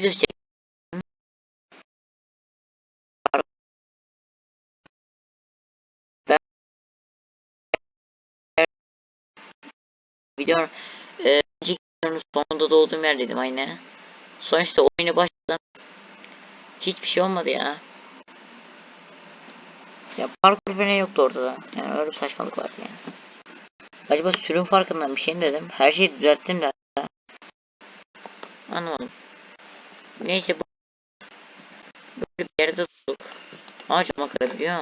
video çek. Ben videonun e, önceki sonunda da olduğum yerdeydim aynı. Sonra işte başladım. Hiçbir şey olmadı ya. Ya parkur falan yoktu ortada. Yani öyle bir saçmalık vardı yani. Acaba sürüm farkından bir şey mi dedim? Her şeyi düzelttim de. Anlamadım. Neyse bu böyle bir yerde tutup ağaç kırabiliyor.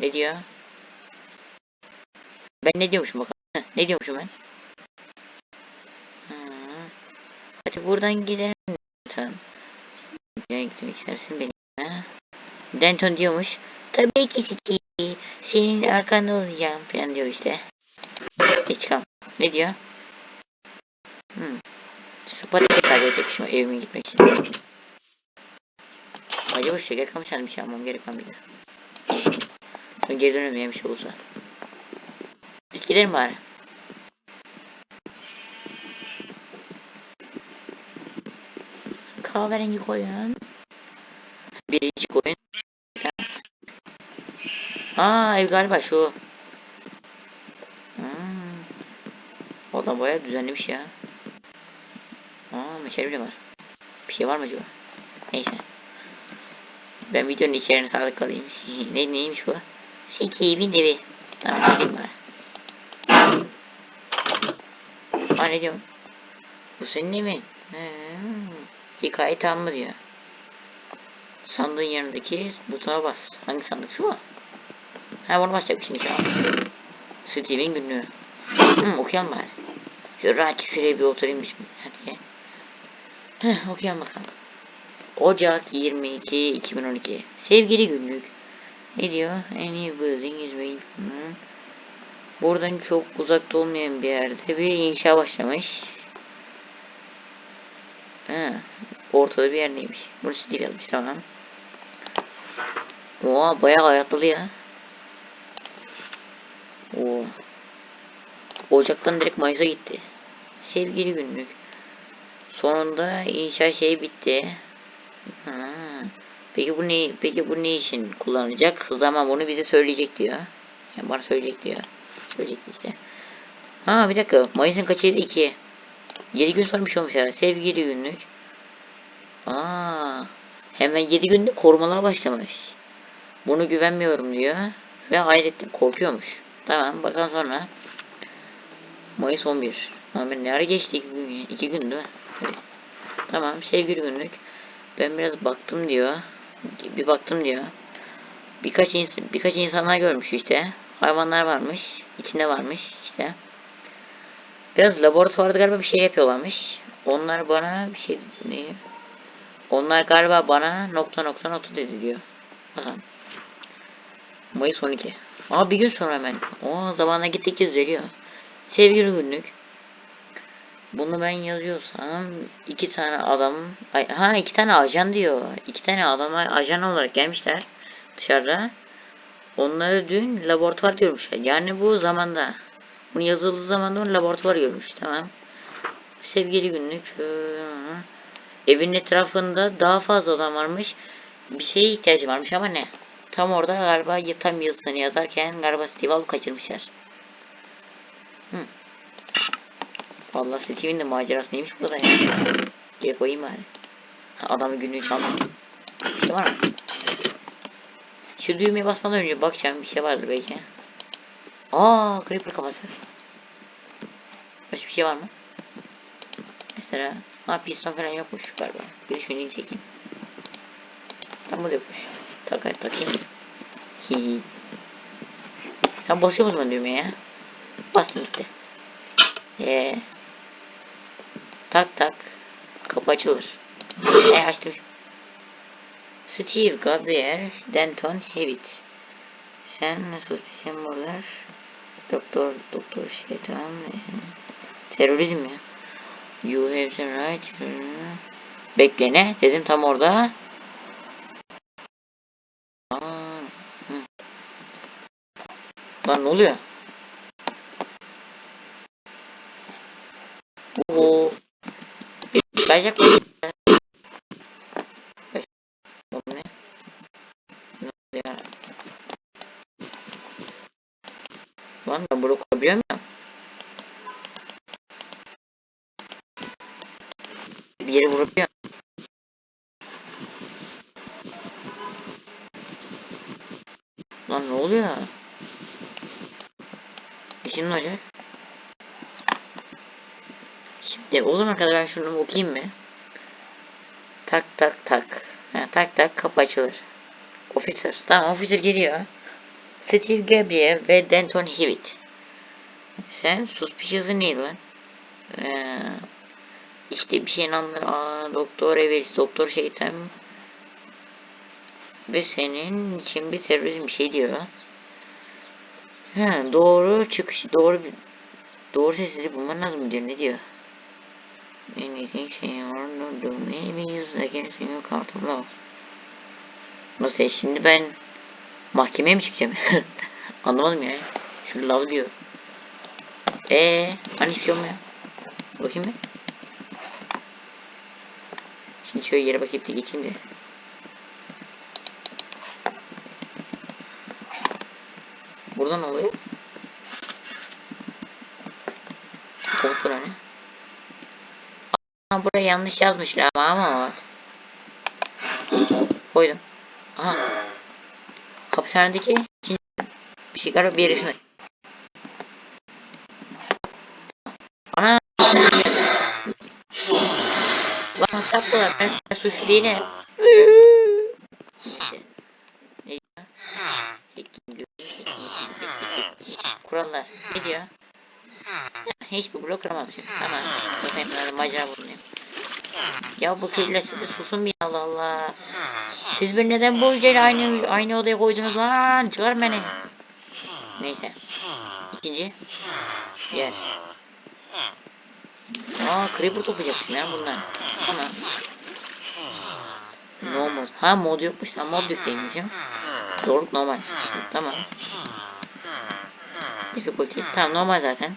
Ne diyor? Ben ne diyormuşum bakalım. Ne diyormuşum ben? Hmm. Hadi buradan gidelim. Denton. Nereye gitmek istersin benim? Ha? Denton diyormuş. Tabii ki Steve. Senin arkanda olacağım falan diyor işte. Geç çıkalım. Ne diyor? Hmm. Şu patikayı kaybedecek şu evime gitmek için. Acaba şeker kamışan bir şey almam gerek var mıydı? Ben geri ya bir şey olursa. Biz gidelim bari. Kahverengi koyun. Birinci koyun. Aa ev galiba şu. Hmm. O da baya düzenlemiş ya. Var. Bir şey var mı acaba? Neyse. Ben videonun içeriğine sadık kalayım. ne neymiş bu? Sikiyim evi. Tamam gidelim bari. Aa ne diyorum? Bu senin evin. Hmm. Hikaye tamam mı diyor. Sandığın yanındaki butona bas. Hangi sandık şu mu? Ha bunu basacakmışım şu an. Steve'in günlüğü. Hmm, okuyalım bari. Şöyle rahat şuraya bir oturayım bismillah. Heh, okuyalım bakalım. Ocak 22 2012. Sevgili günlük. Ne diyor? Any building is made. Hmm. Buradan çok uzakta olmayan bir yerde bir inşa başlamış. Ha, ortada bir yerdeymiş. Bunu Steve yazmış tamam. Oha bayağı hayatlı ya. Oo. Ocaktan direkt Mayıs'a gitti. Sevgili günlük. Sonunda inşa şey bitti. Ha. Peki bu ne? Peki bu ne için kullanılacak? Zaman bunu bize söyleyecek diyor. Yani bana söyleyecek diyor. Söyleyecek işte. Ha bir dakika. Mayıs'ın kaçıydı? 2. 7 gün sonra bir şey olmuş ya. Sevgili günlük. Aa. Hemen 7 günde korumalar başlamış. Bunu güvenmiyorum diyor. Ve ayrıca korkuyormuş. Tamam bakalım sonra. Mayıs 11. Ama ne ara geçti 2 gün ya? 2 gün değil mi? Tamam sevgili günlük. Ben biraz baktım diyor. Bir baktım diyor. Birkaç insan birkaç insanlar görmüş işte. Hayvanlar varmış. içinde varmış işte. Biraz laboratuvarda galiba bir şey yapıyorlarmış. Onlar bana bir şey ne? Onlar galiba bana nokta nokta nokta dedi diyor. Bakalım. Mayıs 12. Aa bir gün sonra hemen. O zamana gittikçe düzeliyor. Sevgili günlük. Bunu ben yazıyorsam iki tane adam ha iki tane ajan diyor. İki tane adam ajan olarak gelmişler dışarıda. Onları dün laboratuvar görmüşler. Yani bu zamanda. Bunu yazıldığı zamanda onu laboratuvar görmüş. Tamam. Sevgili günlük. Evin etrafında daha fazla adam varmış. Bir şeye ihtiyacı varmış ama ne? Tam orada galiba tam yazısını yazarken galiba Steve kaçırmışlar. Hı. Vallahi Steve'in de macerası neymiş burada ya. Geri koyayım bari. Adamı günlüğü çaldım. İşte var mı? Şu düğmeye basmadan önce bakacağım bir şey vardır belki. Aa, creeper kafası. Başka bir şey var mı? Mesela, ha piston falan yokmuş galiba. Bir düşüneyim çekeyim. Tam bu da yokmuş. Tak takayım. Hi. Tam basıyor musun düğmeye ya? Bastım gitti. Eee. Tak tak. Kapı açılır. E açtım. Steve Gabriel Denton Hewitt. Sen nasıl bir semboller? Doktor, doktor şeytan. Terörizm ya. You have the right. Bekle ne? Dedim tam orada. Aa. Lan ne oluyor? Oo. Çıkacak mı? Beş. Oğlum ne? Ne oldu ya? Lan ben bunu koyabiliyor muyum? Bir yere vurabiliyor. Lan ne oluyor? E Şimdi ne olacak? Şimdi o zaman kadar ben şunu okuyayım mı? Tak tak tak. Ha, tak tak kapı açılır. Officer. Tamam officer geliyor. Steve Gabriel ve Denton Hewitt. Sen suspicious'ın neydi lan? Ee, işte bir şeyin anlar. Aa, doktor evet doktor şeytan. Ve senin için bir terörizm bir şey diyor. Ha, doğru çıkış doğru doğru sesleri bulman lazım diyor ne diyor? Anything or no do maybe use against court of law. Nasıl şimdi ben mahkemeye mi çıkacağım? Anlamadım ya. Şu love diyor. Eee hani hiçbir şey olmuyor. Bakayım bir. Şimdi şöyle yere bakıp da geçeyim de. Burada ne oluyor? Komut hani. Aa, buraya yanlış yazmışlar ama ama. Koydum. Aha. Hapishanedeki ikinci bir şey galiba bir yaşında. Ana. Lan hapse attılar. Ben, ben suçlu değilim. Kurallar. Ne diyor? Hiçbir blok kıramamışım. Tamam. Zaten bunların macera bulunuyor. Ya bu köylüler size susun bir Allah Allah. Siz beni neden bu yüceyle aynı aynı odaya koydunuz lan? Çıkar beni. Neyse. İkinci. Yer. Aa creeper toplayacaksın ya bundan. Tamam. No mod. Ha mod yokmuş. Ha mod yükleymişim. Zorluk normal. Tamam. Difficulty. Tamam normal zaten.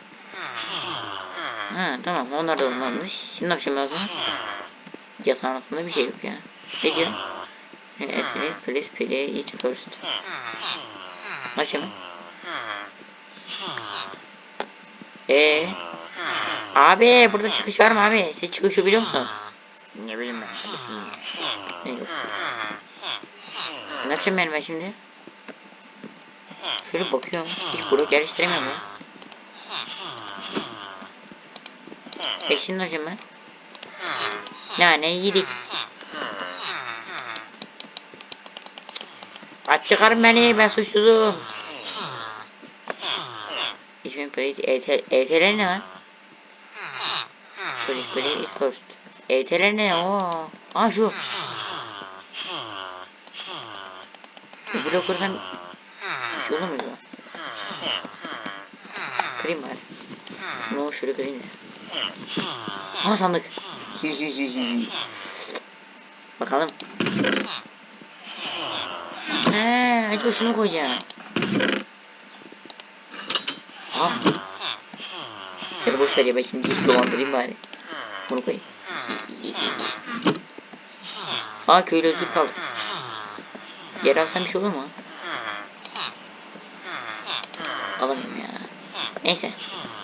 Ha tamam onlar da olmamış. Şimdi ne yapacağım lazım? Yatağın altında bir şey yok ya. Ne diyor? Actually, please play it first. Ne yapacağım? Eee? Abi burada çıkış var mı abi? Siz çıkışı biliyor musunuz? Ne bileyim ben. Ne yok. Ne yapacağım ben, ben şimdi? Şöyle bakıyorum. Hiç blok geliştiremiyorum ya. E ne yapacağım ben? Nane yedik. Aç çıkarın beni ben suçsuzum. İsmim please ETL, ETL ne lan? Please please is first. ETL ne o? Aa şu. Kırsam bir şey olur mu acaba? Kırayım bari. Ne olur şöyle kırayım da. Aa sandık. Bakalım. He, acaba şunu koyacağım. Ah. Ya da boş ver ya ben şimdi hiç dolandırayım bari. Bunu koyayım. Aa köylü özür kaldı. Geri alsam bir şey olur mu? Alamıyorum ya. Neyse.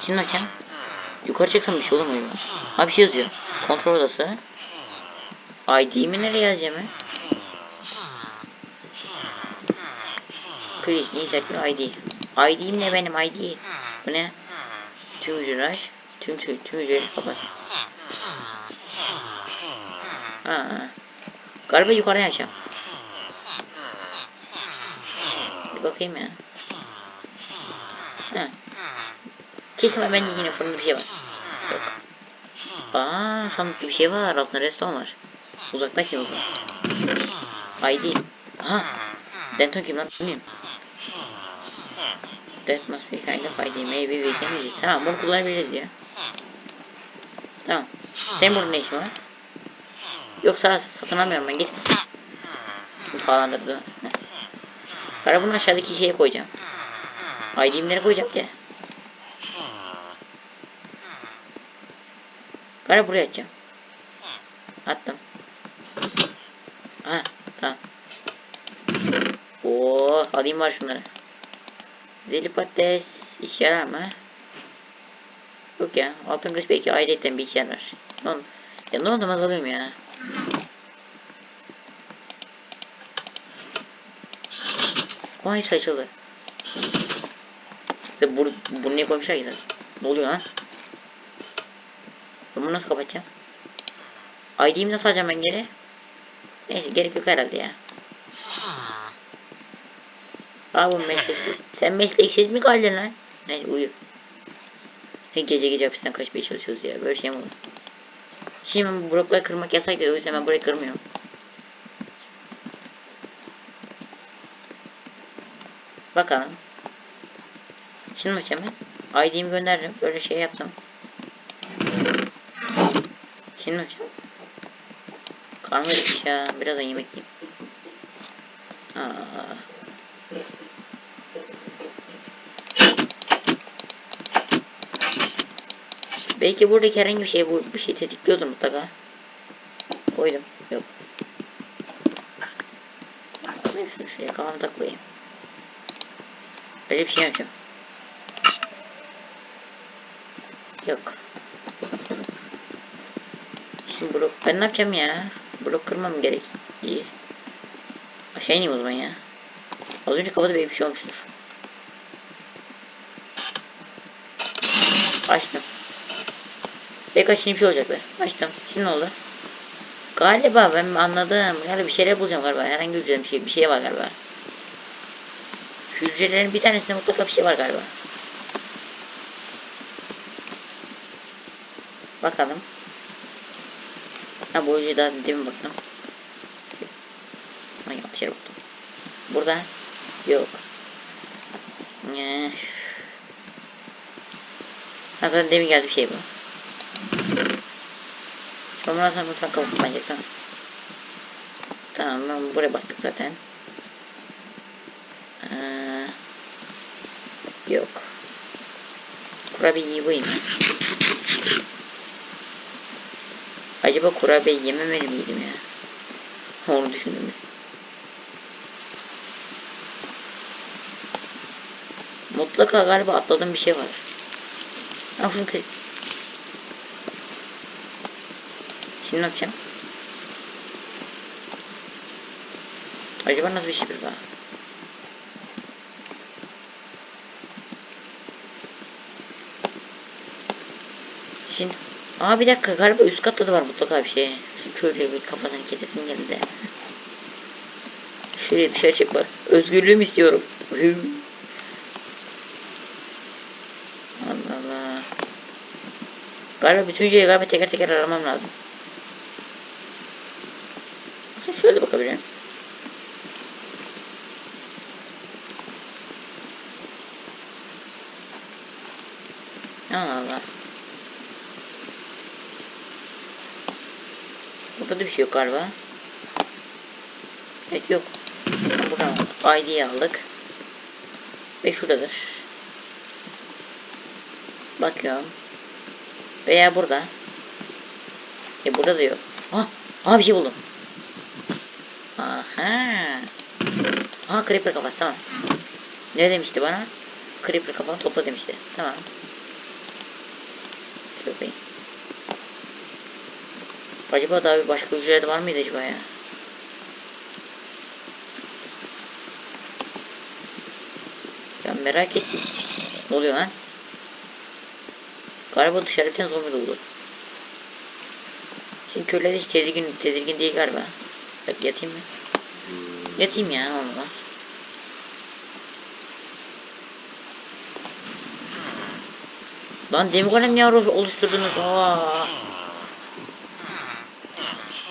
Şimdi açalım. Yukarı çıksam bir şey olur mu acaba? Ha bir şey yazıyor. Kontrol odası. ID'mi nereye yazacağım ben? Please insert ID. ID'm ne benim ID? Bu ne? Tüm hücreler. Tüm tüm, tüm hücreleri kapat. Ha, ha. Galiba yukarıdan açacağım. Bir bakayım ya. Ha. Kesin bence yine fırında bir şey var. Yok. Aa sandıkta bir şey var. Altında restoran var. Uzaktan kim o zaman? ID. Aha. Denton kim lan bilmiyorum. That must be kind of ID. Maybe we can use it. Tamam bunu kullanabiliriz ya. Tamam. Senin burada ne işin var? Yoksa satın almıyorum ben git. Pahalandırdı. Ben bunu aşağıdaki şeye koyacağım. Nereye koyacağım ki? Galiba buraya atacağım. Attım. Ha tamam. Oo alayım var şunları. Zeli patates işe yarar mı? Yok ya. Altın kılıç belki ayrıyetten bir işe yarar. Ne oldu? Ya ne oldu azalıyorum ya. Aa hepsi açıldı. İşte bur buraya koymuşlar ki. Ne oluyor lan? Ben bunu nasıl kapatacağım? ID'mi nasıl alacağım ben geri? Neyse gerek yok herhalde ya. Aa bu mesleksiz. Sen mesleksiz mi kaldın lan? Neyse uyu. Gece gece hapisten kaçmaya çalışıyoruz ya. Böyle şey mi olur? Şimdi blokları kırmak yasak dedi. O yüzden ben burayı kırmıyorum. Bakalım. Şimdi yapacağım ben? ID'mi gönderirim. Böyle şey yaptım. Şimdi yapacağım? Karnım acıkmış ya. Birazdan yemek yiyeyim. Aa. Belki buradaki herhangi bir şey bu bir şey tetikliyordur mutlaka. Koydum. Yok. Alayım şunu şuraya kafamda koyayım. Öyle bir şey yapacağım. Yok. Şimdi blok ben ne yapacağım ya? Blok kırmam gerek. İyi. Aşağı ineyim o zaman ya. Az önce kafada bir şey olmuştur. Açtım. Belki açınca bir şey olacak be. Açtım. Şimdi ne oldu? Galiba ben anladım. Galiba bir şeyler bulacağım galiba. Herhangi bir bir şey, bir şey var galiba. Hücrelerin bir tanesinde mutlaka bir şey var galiba. Bakalım. Ha bu hücreye daha demin baktım. Ay yanlış yere baktım. Burada. Yok. Ha zaten demin geldi bir şey bu. Sonra mutfak kapı bence tamam. Tamam ben buraya baktık zaten. Ee, yok. Kurabiye yiyeyim. Acaba kurabiye yememeli miydim ya? Onu düşündüm. Mutlaka galiba atladığım bir şey var. Ha şunu kır. Şimdi ne yapacağım? Acaba nasıl bir şey daha? Şimdi Aa bir dakika galiba üst katta da var mutlaka bir şey. Şu köylüye bir kafadan kesesim geldi. Şuraya dışarı çık bak. Özgürlüğümü istiyorum. Allah Allah. Galiba bütün şeyi galiba teker teker aramam lazım. Şöyle bakabilirim. Allah Allah. Burada da bir şey yok galiba. Evet yok. Buradan ID'yi aldık. Ve şuradadır. Bakıyorum. Veya burada. E burada da yok. Ah, ah bir şey buldum. Aha. Aha creeper kafası tamam. Ne demişti bana? Creeper kafanı topla demişti. Tamam. Şöyle koyayım. Acaba daha bir başka hücrede var mıydı acaba ya? Ben merak ettim. Ne oluyor lan? Galiba dışarı bir tane zombi doldu. Şimdi köyler hiç tedirgin, tedirgin değil galiba. Evet, yatayım mı? Yatayım ya ne olmaz. Lan demir golem niye oluşturdunuz? Aa.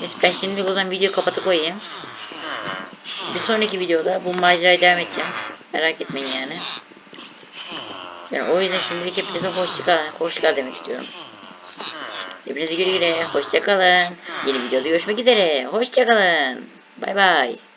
Neyse ben şimdi o zaman videoyu kapatıp koyayım. Bir sonraki videoda bu maceraya devam edeceğim. Merak etmeyin yani. Yani o yüzden şimdilik hepinize hoşçakal, hoşçakal demek istiyorum. Hepinize güle güle, hoşçakalın. Yeni videoda görüşmek üzere, hoşçakalın. Bay bay.